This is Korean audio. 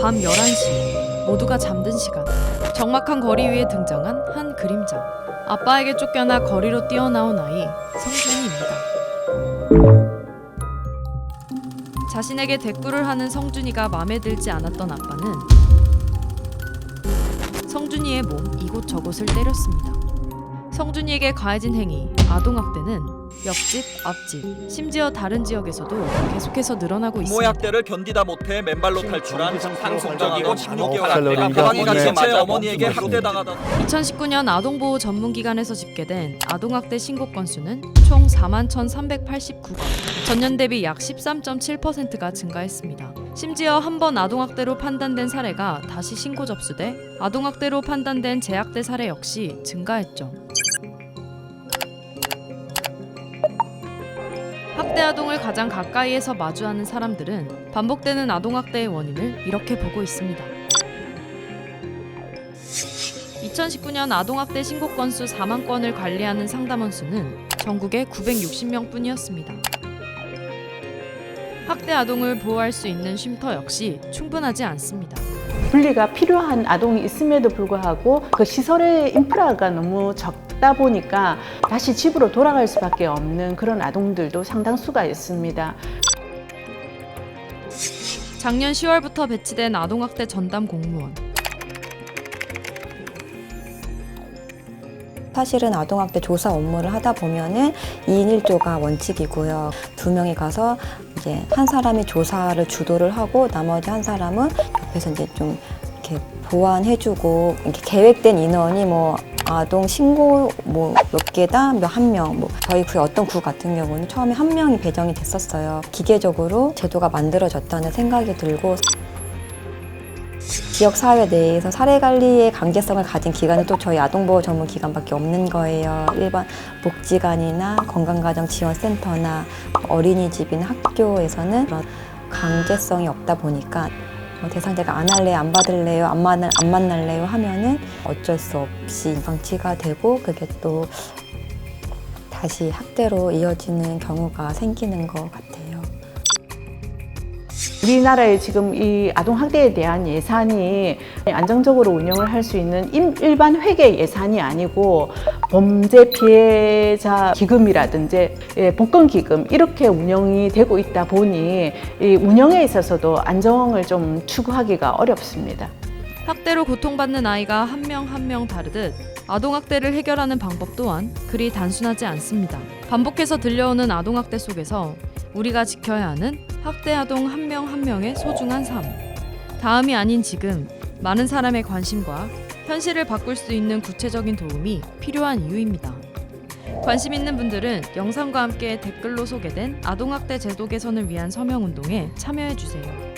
밤 11시 모두가 잠든 시간. 적막한 거리 위에 등장한 한 그림자. 아빠에게 쫓겨나 거리로 뛰어나온 아이 성준이입니다. 자신에게 대꾸를 하는 성준이가 마음에 들지 않았던 아빠는 성준이의 몸 이곳저곳을 때렸습니다. 성준이에게 가해진 행위 아동학대는 옆집, 앞집, 심지어 다른 지역에서도 계속해서 늘어나고 있습니다. 모약대를 견디다 못해 맨발로 탈출한 상속적이고 16개월 쌀러리가 아내가 가방이 보내. 갇힌 채 맞아. 어머니에게 학대당하다 2019년 아동보호 전문기관에서 집계된 아동학대 신고 건수는 총 4만 1,389건, 전년 대비 약 13.7%가 증가했습니다. 심지어 한 번 아동학대로 판단된 사례가 다시 신고 접수돼 아동학대로 판단된 재학대 사례 역시 증가했죠. 학대 아동을 가장 가까이에서 마주하는 사람들은 반복되는 아동학대의 원인을 이렇게 보고 있습니다. 2019년 아동학대 신고 건수 4만 건을 관리하는 상담원 수는 전국에 960명 뿐이었습니다. 학대 아동을 보호할 수 있는 쉼터 역시 충분하지 않습니다. 분리가 필요한 아동이 있음에도 불구하고 그 시설의 인프라가 너무 적다 보니까 다시 집으로 돌아갈 수밖에 없는 그런 아동들도 상당수가 있습니다. 작년 10월부터 배치된 아동학대 전담 공무원. 사실은 아동학대 조사 업무를 하다 보면은 2인 1조가 원칙이고요. 두 명이 가서 이제 한 사람이 조사를 주도를 하고 나머지 한 사람은 옆에서 이제 좀 이렇게 보완해주고 이렇게 계획된 인원이 뭐 아동 신고 뭐 몇 개다 몇 한 명 뭐 저희 그 어떤 구 같은 경우는 처음에 한 명이 배정이 됐었어요. 기계적으로 제도가 만들어졌다는 생각이 들고 지역 사회 내에서 사례 관리의 강제성을 가진 기관은 또 저희 아동보호 전문 기관밖에 없는 거예요. 일반 복지관이나 건강가정지원센터나 어린이집이나 학교에서는 그런 강제성이 없다 보니까 어, 대상자가 안 할래요, 안 받을래요, 안, 만, 안 만날래요 하면은 어쩔 수 없이 방치가 되고 그게 또 다시 학대로 이어지는 경우가 생기는 것 같아요. 우리나라의 지금 이 아동 학대에 대한 예산이 안정적으로 운영을 할 수 있는 일- 일반 회계 예산이 아니고 범죄 피해자 기금이라든지 예, 복권 기금 이렇게 운영이 되고 있다 보니 이 운영에 있어서도 안정을 좀 추구하기가 어렵습니다. 학대로 고통받는 아이가 한 명 한 명 다르듯 아동학대를 해결하는 방법 또한 그리 단순하지 않습니다. 반복해서 들려오는 아동학대 속에서 우리가 지켜야 하는 학대 아동 한 명 한 명의 소중한 삶. 다음이 아닌 지금 많은 사람의 관심과 현실을 바꿀 수 있는 구체적인 도움이 필요한 이유입니다. 관심 있는 분들은 영상과 함께 댓글로 소개된 아동학대 제도 개선을 위한 서명 운동에 참여해 주세요.